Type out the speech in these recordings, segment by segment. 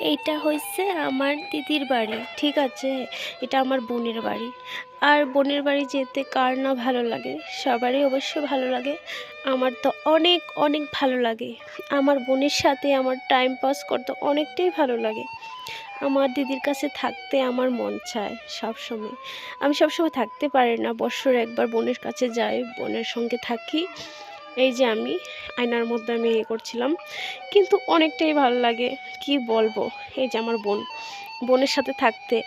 এইটা হচ্ছে আমার দিদির বাড়ি, ঠিক আছে? এটা আমার বোনের বাড়ি। আর বোনের বাড়ি যেতে কার না ভালো লাগে? সবারই অবশ্য ভালো লাগে। আমার তো অনেক অনেক ভালো লাগে। আমার বোনের সাথে আমার টাইম পাস করতে অনেকটাই ভালো লাগে। আমার দিদির কাছে থাকতে আমার মন চায় সবসময়। আমি সবসময় থাকতে পারি না। বৎসরে একবার বোনের কাছে যাই, বোনের সঙ্গে থাকি। এই যে আমি, আয়নার মধ্যে আমি ইয়ে করছিলাম। কিন্তু অনেকটাই ভালো লাগে, কি বলব? এই যে আমার বোন, বোনের সাথে থাকতে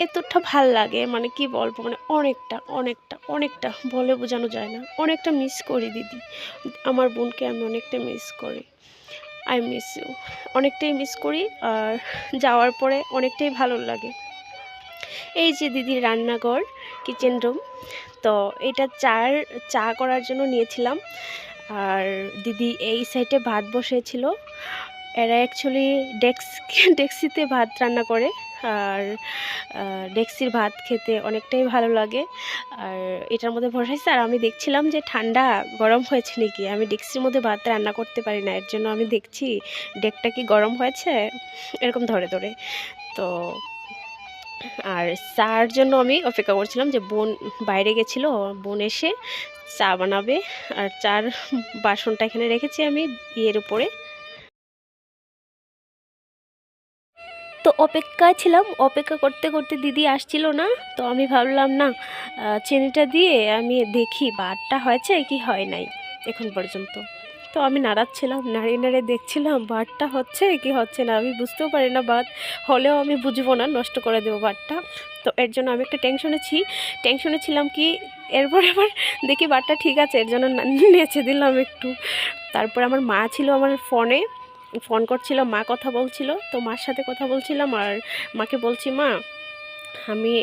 এতটা ভালো লাগে মানে কি বলব? মানে অনেকটা অনেকটা অনেকটা বলে বোঝানো যায় না। অনেকটা মিস করি দিদি। আমার বোনকে আমি অনেকটা মিস করি। আই মিস ইউ অনেকটাই মিস করি, আর যাওয়ার পরে অনেকটাই ভালো লাগে। এই যে দিদির রান্নাঘর কিচেন রুম তো এটা চার, চা করার জন্য নিয়েছিলাম। আর দিদি এই সাইডে ভাত বসিয়েছিল। এরা অ্যাকচুয়ালি ডেক্স ডেক্সিতে ভাত রান্না করে। আর ডেক্সির ভাত খেতে অনেকটাই ভালো লাগে। আর এটার মধ্যে বসাইছে আর আমি দেখছিলাম যে ঠান্ডা গরম হয়েছে নাকি। আমি ডেক্সির মধ্যে ভাত রান্না করতে পারি না, এর জন্য আমি দেখছি ডেকটা কি গরম হয়েছে? এরকম ধরে ধরে। তো আর চার জন্য আমি অপেক্ষা করছিলাম যে বোন বাইরে গেছিল, বোন এসে চা বানাবে। আর চার বাসনটা এখানে রেখেছি আমি বিয়ের উপরে। তো অপেক্ষায় ছিলাম, অপেক্ষা করতে করতে দিদি আসছিল না, তো আমি ভাবলাম, না চেনিটা দিয়ে আমি দেখি বারটা হয়েছে কি হয় নাই এখন পর্যন্ত। তো আমি নাড়াচ্ছিলাম, নাড়িয়ে নাড়িয়ে দেখছিলাম বারটা হচ্ছে কি হচ্ছে না, আমি বুঝতেও পারি না বাদ হলেও আমি বুঝব না, নষ্ট করে দেবো বারটা তো এর জন্য আমি একটা টেনশনে ছি টেনশনে ছিলাম কি এরপর আবার দেখি বারটা ঠিক আছে, এর জন্য নেচে দিলাম একটু। তারপর আমার মা ছিল আমার ফোনে, ফোন করছিল, মা কথা বলছিল, তো মার সাথে কথা বলছিলাম আর মাকে বলছি, মা আমি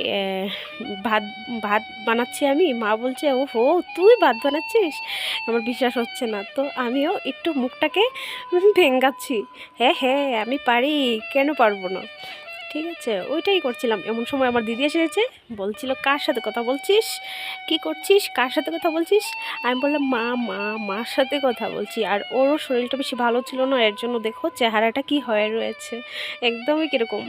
ভাত ভাত বানাচ্ছি আমি। মা বলছে ও হো তুই ভাত বানাচ্ছিস? আমার বিশ্বাস হচ্ছে না। তো আমিও একটু মুখটাকে ভেঙ্গাচ্ছি হ্যাঁ হ্যাঁ আমি পারি, কেন পারব না? ঠিক আছে, ওইটাই করছিলাম। এমন সময় আমার দিদি এসেছে বলছিল, কার সাথে কথা বলছিস? কি করছিস? কার সাথে কথা বলছিস? আমি বললাম, মা মা, মার সাথে কথা বলছি। আর ওরও শরীরটা বেশি ভালো ছিল না, এর জন্য দেখো, চেহারাটা কি হয়ে রয়েছে। একদমই কীরকম।